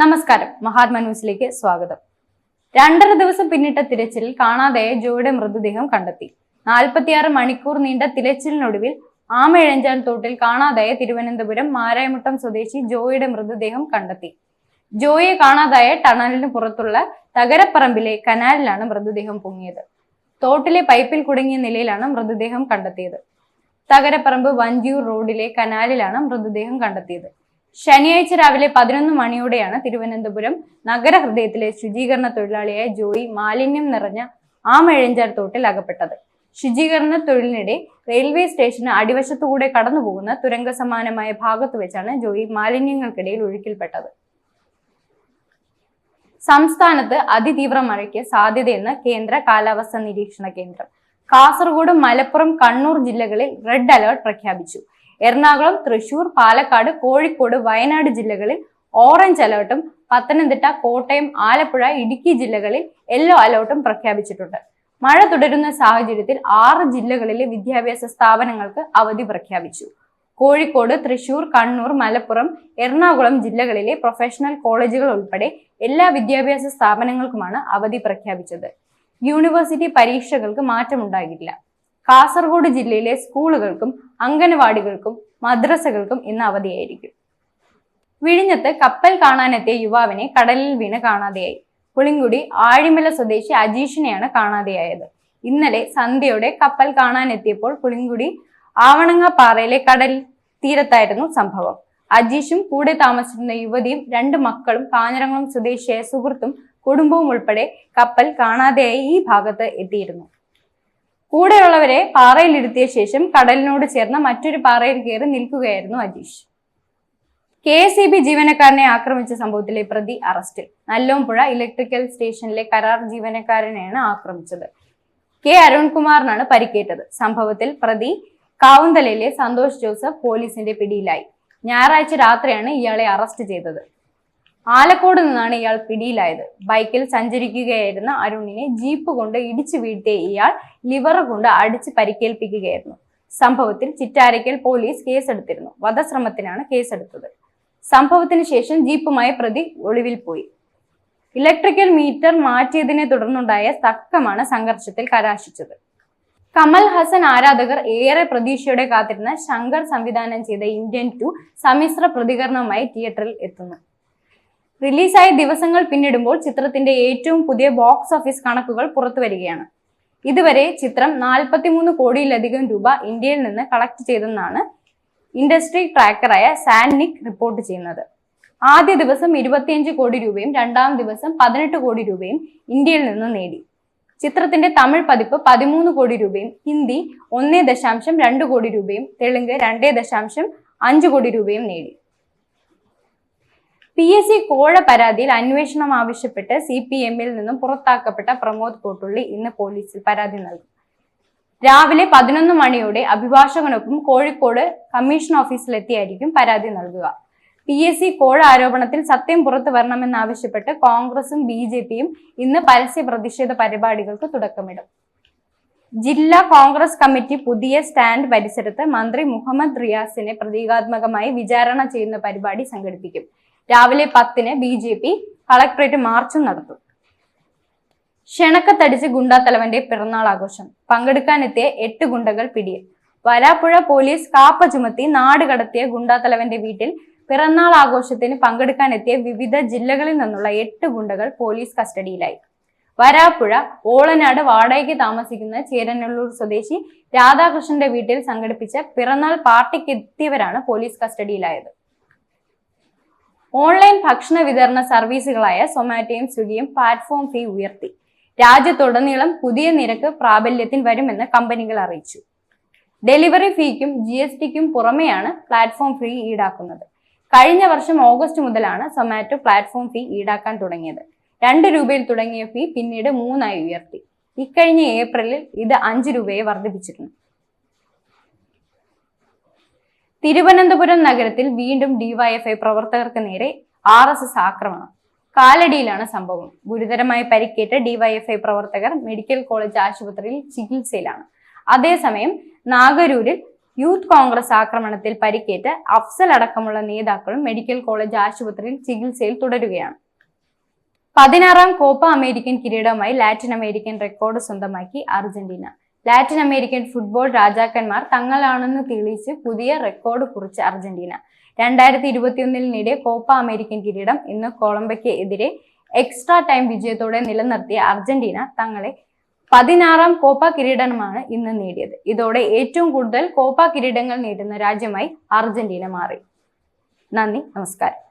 നമസ്കാരം. മഹാത്മാ ന്യൂസിലേക്ക് സ്വാഗതം. രണ്ടര ദിവസം പിന്നിട്ട തിരച്ചിലിൽ കാണാതായ ജോയുടെ മൃതദേഹം കണ്ടെത്തി. നാൽപ്പത്തിയാറ് മണിക്കൂർ നീണ്ട തിരച്ചിലിനൊടുവിൽ ആമയിഴഞ്ചാൻ തോട്ടിൽ കാണാതായ തിരുവനന്തപുരം മാരായമുട്ടം സ്വദേശി ജോയിയുടെ മൃതദേഹം കണ്ടെത്തി. ജോയിയെ കാണാതായ ടണലിന് പുറത്തുള്ള തകരപ്പറമ്പിലെ കനാലിലാണ് മൃതദേഹം പൊങ്ങിയത്. തോട്ടിലെ പൈപ്പിൽ കുടുങ്ങിയ നിലയിലാണ് മൃതദേഹം കണ്ടെത്തിയത്. തകരപ്പറമ്പ് വഞ്ചിയൂർ റോഡിലെ കനാലിലാണ് മൃതദേഹം കണ്ടെത്തിയത്. ശനിയാഴ്ച രാവിലെ പതിനൊന്ന് മണിയോടെയാണ് തിരുവനന്തപുരം നഗരഹൃദയത്തിലെ ശുചീകരണ തൊഴിലാളിയായ ജോയി മാലിന്യം നിറഞ്ഞ ആമഴഞ്ചാർ തോട്ടിൽ അകപ്പെട്ടത്. ശുചീകരണ തൊഴിലിനിടെ റെയിൽവേ സ്റ്റേഷന് അടിവശത്തുകൂടെ കടന്നുപോകുന്ന തുരങ്ക സമാനമായ ഭാഗത്ത് വെച്ചാണ് ജോയി മാലിന്യങ്ങൾക്കിടയിൽ ഒഴുക്കിൽപ്പെട്ടത്. സംസ്ഥാനത്ത് അതിതീവ്ര മഴയ്ക്ക് സാധ്യതയെന്ന് കേന്ദ്ര കാലാവസ്ഥാ നിരീക്ഷണ കേന്ദ്രം. കാസർഗോഡ് മലപ്പുറം കണ്ണൂർ ജില്ലകളിൽ റെഡ് അലേർട്ട് പ്രഖ്യാപിച്ചു. എറണാകുളം തൃശൂർ പാലക്കാട് കോഴിക്കോട് വയനാട് ജില്ലകളിൽ ഓറഞ്ച് അലേർട്ടും പത്തനംതിട്ട കോട്ടയം ആലപ്പുഴ ഇടുക്കി ജില്ലകളിൽ യെല്ലോ അലേർട്ടും പ്രഖ്യാപിച്ചിട്ടുണ്ട്. മഴ തുടരുന്ന സാഹചര്യത്തിൽ ആറ് ജില്ലകളിലെ വിദ്യാഭ്യാസ സ്ഥാപനങ്ങൾക്ക് അവധി പ്രഖ്യാപിച്ചു. കോഴിക്കോട് തൃശൂർ കണ്ണൂർ മലപ്പുറം എറണാകുളം ജില്ലകളിലെ പ്രൊഫഷണൽ കോളേജുകൾ ഉൾപ്പെടെ എല്ലാ വിദ്യാഭ്യാസ സ്ഥാപനങ്ങൾക്കുമാണ് അവധി പ്രഖ്യാപിച്ചത്. യൂണിവേഴ്സിറ്റി പരീക്ഷകൾക്ക് മാറ്റമുണ്ടാകില്ല കാസർഗോഡ് ജില്ലയിലെ സ്കൂളുകൾക്കും അംഗനവാടികൾക്കും മദ്രസകൾക്കും ഇന്ന് അവധിയായിരിക്കും. വിഴിഞ്ഞത്ത് കപ്പൽ കാണാനെത്തിയ യുവാവിനെ കടലിൽ വീണ് കാണാതെയായി. പുളിങ്കുടി ആഴിമല സ്വദേശി അജീഷിനെയാണ് കാണാതെയായത്. ഇന്നലെ സന്ധ്യയോടെ കപ്പൽ കാണാനെത്തിയപ്പോൾ പുളിങ്കുടി ആവണങ്ങാപ്പാറയിലെ കടൽ തീരത്തായിരുന്നു സംഭവം. അജീഷും കൂടെ താമസിച്ചിരുന്ന യുവതിയും രണ്ട് മക്കളും കാഞ്ഞിരങ്ങളും സ്വദേശിയായ സുഹൃത്തും കുടുംബവും ഉൾപ്പെടെ കപ്പൽ കാണാതെയായി ഈ ഭാഗത്ത് എത്തിയിരുന്നു. കൂടെയുള്ളവരെ പാറയിലിരുത്തിയ ശേഷം കടലിനോട് ചേർന്ന മറ്റൊരു പാറയിൽ കയറി നിൽക്കുകയായിരുന്നു Ajeesh K S E B ജീവനക്കാരനെ ആക്രമിച്ച സംഭവത്തിലെ പ്രതി അറസ്റ്റിൽ. നല്ലോമ്പുഴ ഇലക്ട്രിക്കൽ സ്റ്റേഷനിലെ കരാർ ജീവനക്കാരനെയാണ് ആക്രമിച്ചത്. കെ അരുൺകുമാറിനാണ് പരിക്കേറ്റത്. സംഭവത്തിൽ പ്രതി കാവുന്തലയിലെ സന്തോഷ് ജോസഫ് പോലീസിന്റെ പിടിയിലായി. ഞായറാഴ്ച രാത്രിയാണ് ഇയാളെ അറസ്റ്റ് ചെയ്തത്. ആലക്കോട് നിന്നാണ് ഇയാൾ പിടിയിലായത്. ബൈക്കിൽ സഞ്ചരിക്കുകയായിരുന്ന അരുണിനെ ജീപ്പ് കൊണ്ട് ഇടിച്ചു വീഴ്ത്തിയ ഇയാൾ ലിവർ കൊണ്ട് അടിച്ച് പരിക്കേൽപ്പിക്കുകയായിരുന്നു. സംഭവത്തിൽ ചിറ്റാരയ്ക്കൽ പോലീസ് കേസെടുത്തിരുന്നു. വധശ്രമത്തിനാണ് കേസെടുത്തത്. സംഭവത്തിന് ശേഷം ജീപ്പുമായി പ്രതി ഒളിവിൽ പോയി. ഇലക്ട്രിക്കൽ മീറ്റർ മാറ്റിയതിനെ തുടർന്നുണ്ടായ തക്കമാണ് സംഘർഷത്തിൽ കലാശിച്ചത്. കമൽ ഹസൻ ആരാധകർ ഏറെ പ്രതീക്ഷയോടെ കാത്തിരുന്ന ശങ്കർ സംവിധാനം ചെയ്ത ഇന്ത്യൻ ടു സമ്മിശ്ര പ്രതികരണവുമായി തിയേറ്ററിൽ എത്തുന്നു. റിലീസായ ദിവസങ്ങൾ പിന്നിടുമ്പോൾ ചിത്രത്തിന്റെ ഏറ്റവും പുതിയ ബോക്സ് ഓഫീസ് കണക്കുകൾ പുറത്തു വരികയാണ്. ഇതുവരെ ചിത്രം നാൽപ്പത്തിമൂന്ന് കോടിയിലധികം രൂപ ഇന്ത്യയിൽ നിന്ന് കളക്ട് ചെയ്തെന്നാണ് ഇൻഡസ്ട്രി ട്രാക്കറായ സാൻനിക് റിപ്പോർട്ട് ചെയ്യുന്നത്. ആദ്യ ദിവസം ഇരുപത്തിയഞ്ച് കോടി രൂപയും രണ്ടാം ദിവസം പതിനെട്ട് കോടി രൂപയും ഇന്ത്യയിൽ നിന്ന് നേടി. ചിത്രത്തിന്റെ തമിഴ് പതിപ്പ് പതിമൂന്ന് കോടി രൂപയും ഹിന്ദി ഒന്നേ ദശാംശം രണ്ട് കോടി രൂപയും തെലുങ്ക് രണ്ടേ ദശാംശം അഞ്ച് കോടി രൂപയും നേടി. പി എസ് സി കോഴ പരാതിയിൽ അന്വേഷണം ആവശ്യപ്പെട്ട് സി പി എമ്മിൽ നിന്നും പുറത്താക്കപ്പെട്ട പ്രമോദ് കോട്ടുള്ളി ഇന്ന് പോലീസിൽ പരാതി നൽകും. രാവിലെ പതിനൊന്ന് മണിയോടെ അഭിഭാഷകനൊപ്പം കോഴിക്കോട് കമ്മീഷൻ ഓഫീസിലെത്തിയായിരിക്കും പരാതി നൽകുക. പി എസ് സി കോഴ ആരോപണത്തിൽ സത്യം പുറത്തു വരണമെന്നാവശ്യപ്പെട്ട് കോൺഗ്രസും ബി ജെ പിയും ഇന്ന് പരസ്യ പ്രതിഷേധ പരിപാടികൾക്ക് തുടക്കമിടും. ജില്ലാ കോൺഗ്രസ് കമ്മിറ്റി പുതിയ സ്റ്റാൻഡ് പരിസരത്ത് മന്ത്രി മുഹമ്മദ് റിയാസിനെ പ്രതീകാത്മകമായി വിചാരണ ചെയ്യുന്ന പരിപാടി സംഘടിപ്പിക്കും. രാവിലെ പത്തിന് ബി ജെ പി കളക്ടറേറ്റ് മാർച്ചും നടത്തും. ക്ഷണക്കത്തടിച്ച് ഗുണ്ടാത്തലവന്റെ പിറന്നാൾ ആഘോഷം. പങ്കെടുക്കാനെത്തിയ എട്ട് ഗുണ്ടകൾ പിടിയിൽ. വരാപ്പുഴ പോലീസ് കാപ്പ ചുമത്തി നാട് കടത്തിയ ഗുണ്ടാത്തലവന്റെ വീട്ടിൽ പിറന്നാൾ ആഘോഷത്തിന് പങ്കെടുക്കാനെത്തിയ വിവിധ ജില്ലകളിൽ നിന്നുള്ള എട്ട് ഗുണ്ടകൾ പോലീസ് കസ്റ്റഡിയിലായി. വരാപ്പുഴ ഓളനാട് വാടകയ്ക്ക് താമസിക്കുന്ന ചേരനല്ലൂർ സ്വദേശി രാധാകൃഷ്ണന്റെ വീട്ടിൽ സംഘടിപ്പിച്ച പിറന്നാൾ പാർട്ടിക്ക് എത്തിയവരാണ് പോലീസ് കസ്റ്റഡിയിലായത്. ഓൺലൈൻ ഭക്ഷണ വിതരണ സർവീസുകളായ സൊമാറ്റോയും സ്വിഗ്ഗിയും പ്ലാറ്റ്ഫോം ഫീ ഉയർത്തി. രാജ്യത്തുടനീളം പുതിയ നിരക്ക് പ്രാബല്യത്തിൽ വരുമെന്ന് കമ്പനികൾ അറിയിച്ചു. ഡെലിവറി ഫീക്കും ജി എസ് ടിക്കും പുറമെയാണ് പ്ലാറ്റ്ഫോം ഫീ ഈടാക്കുന്നത്. കഴിഞ്ഞ വർഷം ഓഗസ്റ്റ് മുതലാണ് സൊമാറ്റോ പ്ലാറ്റ്ഫോം ഫീ ഈടാക്കാൻ തുടങ്ങിയത്. രണ്ട് രൂപയിൽ തുടങ്ങിയ ഫീ പിന്നീട് മൂന്നായി ഉയർത്തി. ഇക്കഴിഞ്ഞ ഏപ്രിലിൽ ഇത് അഞ്ച് രൂപയെ വർദ്ധിപ്പിച്ചിരുന്നു. തിരുവനന്തപുരം നഗരത്തിൽ വീണ്ടും ഡിവൈഎഫ്ഐ പ്രവർത്തകർക്ക് നേരെ ആർ എസ് എസ് ആക്രമണം. കാലടിയിലാണ് സംഭവം. ഗുരുതരമായി പരിക്കേറ്റ ഡിവൈഎഫ്ഐ പ്രവർത്തകർ മെഡിക്കൽ കോളേജ് ആശുപത്രിയിൽ ചികിത്സയിലാണ്. അതേസമയം നാഗരൂരിൽ യൂത്ത് കോൺഗ്രസ് ആക്രമണത്തിൽ പരിക്കേറ്റ് അഫ്സൽ അടക്കമുള്ള നേതാക്കളും മെഡിക്കൽ കോളേജ് ആശുപത്രിയിൽ ചികിത്സയിൽ തുടരുകയാണ്. പതിനാറാം കോപ്പ അമേരിക്കൻ കിരീടവുമായി ലാറ്റിൻ അമേരിക്കൻ റെക്കോർഡ് സ്വന്തമാക്കി അർജന്റീന. ലാറ്റിൻ അമേരിക്കൻ ഫുട്ബോൾ രാജാക്കന്മാർ തങ്ങളാണെന്ന് തെളിയിച്ച് പുതിയ റെക്കോർഡ് കുറിച്ച് അർജന്റീന. രണ്ടായിരത്തി ഇരുപത്തിയൊന്നിൽ നേടിയ കോപ്പ അമേരിക്കൻ കിരീടം ഇന്ന് കൊളംബയ്ക്ക് എതിരെ എക്സ്ട്രാ ടൈം വിജയത്തോടെ നിലനിർത്തിയ അർജന്റീന തങ്ങളെ പതിനാറാം കോപ്പ കിരീടമാണ് ഇന്ന് നേടിയത്. ഇതോടെ ഏറ്റവും കൂടുതൽ കോപ്പ കിരീടങ്ങൾ നേടുന്ന രാജ്യമായി അർജന്റീന മാറി. നന്ദി നമസ്കാരം.